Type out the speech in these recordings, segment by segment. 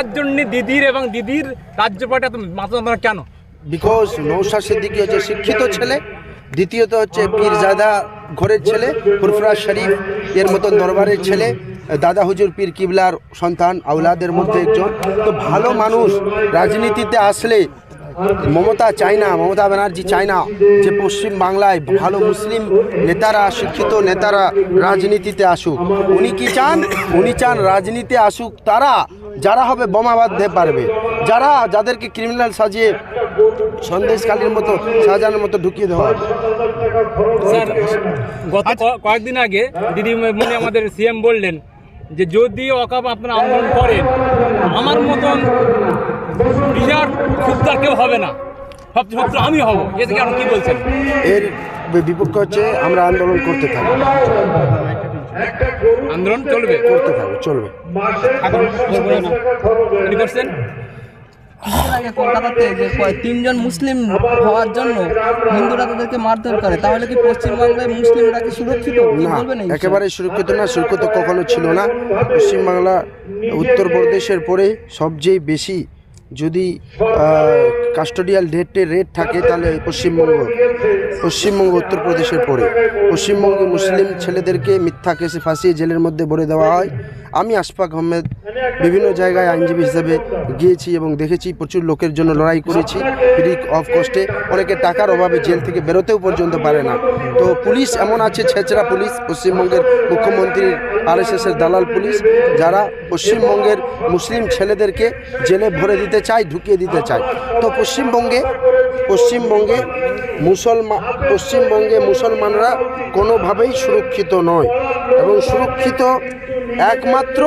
তার জন্য দিদির এবং দিদির রাজ্যপালটা এত মাথা কেন? বিকজ নৌশাদ সিদ্দিকী হচ্ছে শিক্ষিত ছেলে, দ্বিতীয়ত হচ্ছে পীরজাদা ঘরের ছেলে, ফুরফুরা শরীফ এর মতন দরবারের ছেলে, দাদা হুজুর পীর কিবলার সন্তান আউলাদের মধ্যে একজন। তো ভালো মানুষ রাজনীতিতে আসলে মমতা চায় না, মমতা ব্যানার্জি চায় না যে পশ্চিম বাংলায় ভালো মুসলিম নেতারা, শিক্ষিত নেতারা রাজনীতিতে আসুক। উনি কি চান? উনি চান রাজনীতি আসুক তারা যারা হবে বোমা বাঁধতে পারবে। যারা যাদেরকে ক্রিমিনাল সাজিয়ে সন্দেশকালীর মতো শাহজাহানের মতো ঢুকিয়ে দেওয়া হবে। গত কয়েকদিন আগে দিদি মনে আমাদের সিএম বললেন যে যদি অকাপ আপনারা আন্দোলন করেন আমার মতন ক্ষুদ্র কেউ হবে না। সবচেয়ে আমি হব। এ থেকে আপনি কি বলছেন? এর বিপক্ষে হচ্ছে আমরা আন্দোলন করতে থাকব। আন্দোলন চলবে করতে থাকব চলবে। এখন না। করছেন? আগে কলকাতাতে যে তিনজন মুসলিম হওয়ার জন্য হিন্দুরা তাদেরকে মারধর করে তাহলে কি পশ্চিমবাংলায় মুসলিমরা কি সুরক্ষিত? না? একেবারে সুরক্ষিত না সুরক্ষিত কখনো ছিল না। পশ্চিমবাংলা উত্তরপ্রদেশের পরে সবচেয়ে বেশি যদি কাস্টোডিয়াল ডেটের রেট থাকে, তাহলে পশ্চিমবঙ্গ পশ্চিমবঙ্গ উত্তরপ্রদেশের পরে পশ্চিমবঙ্গে মুসলিম ছেলেদেরকে মিথ্যা কেসে ফাঁসিয়ে জেলের মধ্যে ভরে দেওয়া হয়। আমি আশফাক আহমেদ, বিভিন্ন জায়গায় আইনজীবী হিসেবে গিয়েছি এবং দেখেছি, প্রচুর লোকের জন্য লড়াই করেছি। ফ্রি অফ কস্টে অনেকে টাকার অভাবে জেল থেকে বেরোতেও পর্যন্ত পারে না। তো পুলিশ এমন আছে ছেচরা পুলিশ, পশ্চিমবঙ্গের মুখ্যমন্ত্রীর আরএসএসের দালাল পুলিশ, যারা পশ্চিমবঙ্গের মুসলিম ছেলেদেরকে জেলে ভরে দিতে চায়, ঢুকিয়ে দিতে চায়। তো পশ্চিমবঙ্গে পশ্চিমবঙ্গে মুসলমান পশ্চিমবঙ্গে মুসলমানরা কোনোভাবেই সুরক্ষিত নয় এবং সুরক্ষিত একমাত্র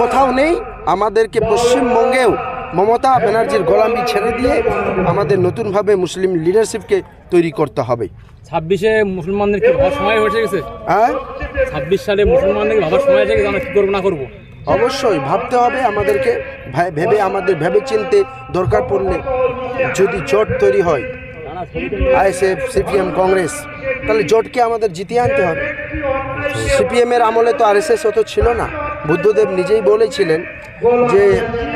কোথাও নেই। আমাদেরকে পশ্চিমবঙ্গেও মমতা ব্যানার্জির গোলামি ছেড়ে দিয়ে আমাদের নতুনভাবে মুসলিম লিডারশিপকে তৈরি করতে হবে। ছাব্বিশে মুসলমানদের কি ভাবার সময় হয়ে গেছে? হ্যাঁ? ছাব্বিশ সালে মুসলমানদের ভাবার সময় হয়ে গেছে? আমরা কি করব না করব? অবশ্যই ভাবতে হবে আমাদেরকে। ভেবে আমাদের ভেবে চিনতে দরকার পড়লে যদি জোট তৈরি হয় আইএসএফ সিপিএম কংগ্রেস তাহলে জোটকে আমাদের জিতিয়ে আনতে হবে। সিপিএমের আমলে তো আরএসএস অত ছিল না। বুদ্ধদেব নিজেই বলেছিলেন যে,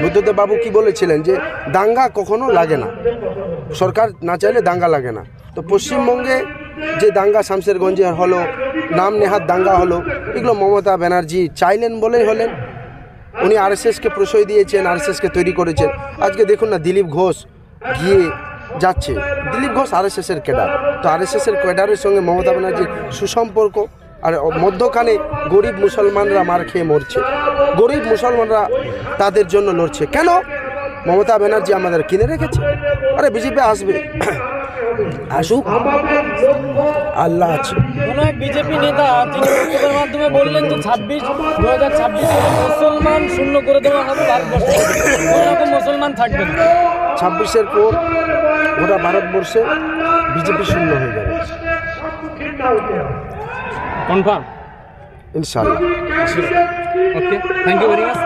বুদ্ধদেব বাবু কি বলেছিলেন যে, দাঙ্গা কখনো লাগে না। সরকার না চাইলে দাঙ্গা লাগে না। তো পশ্চিমবঙ্গে যে দাঙ্গা শামশেরগঞ্জে হলো নাম নেহাত দাঙ্গা হলো, এগুলো মমতা ব্যানার্জি চাইলেন বলেই হলেন। উনি আরএসএসকে প্রশয় দিয়েছেন, আরএসএসকে তৈরি করেছেন। আজকে দেখুন না, দিলীপ ঘোষ গিয়ে যাচ্ছে। দিলীপ ঘোষ আরএসএসের ক্যাডার। তো আরএসএসের ক্যাডারের সঙ্গে মমতা ব্যানার্জির সুসম্পর্ক আর মধ্যখানে গরিব মুসলমানরা মার খেয়ে মরছে। গরিব মুসলমানরা তাদের জন্য লড়ছে। কেন? মমতা ব্যানার্জি আমাদের কিনে রেখেছে। আরে বিজেপি আসবে। আসুক। আল্লাহ আছে। বিজেপি নেতা মাধ্যমে বললেন যে ছাব্বিশ দু হাজার মুসলমান শূন্য করে দেওয়া হবে মুসলমান থাকবে ছাব্বিশের পর গোটা ভারতবর্ষে বিজেপি শূন্য হয়ে যাবে। কনফার্ম ইনশাল্লাহ okay thank you very much